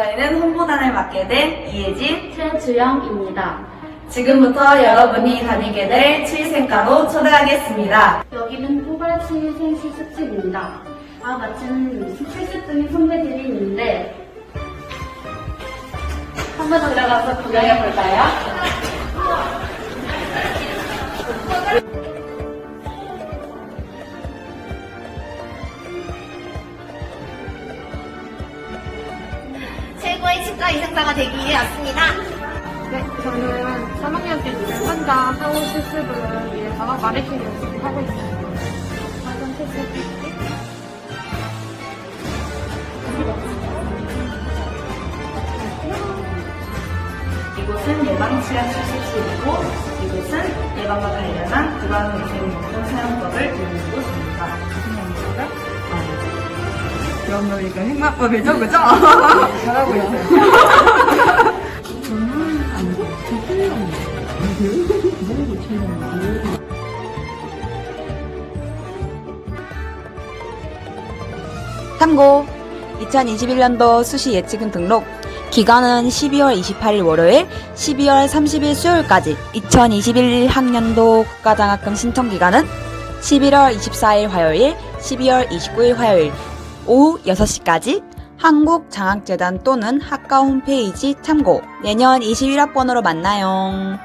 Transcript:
저희는 홍보단을 맡게 된 이혜진. 최주영입니다. 지금부터 여러분이 다니게 될 치위생과로 초대하겠습니다. 여기는 포괄치위생 실습실입니다. 아, 마침 실습 중인 선배들이 있는데 한 번 더 들어가서 구경해 볼까요? 최고의 치과 이생사가 되기 위해 왔습니다. 네, 저는 3학년 때 환자 사후 실습을 위해서 마네킹 연습을 하고 있습니다. 완전 실습. 이곳은 예방치아 실습실이고 이곳은 예방과 관련한 구강위생용품 사용법을 배우는 곳입니다. 그럼 이거 행마법이죠, 그죠? 잘하고 있어요. 참고 2021년도 수시 예치금 등록 기간은 12월 28일 월요일, 12월 30일 수요일까지 2021 학년도 국가장학금 신청 기간은 11월 24일 화요일, 12월 29일 화요일 오후 6시까지 한국장학재단 또는 학과 홈페이지 참고 내년 21학번으로 만나요.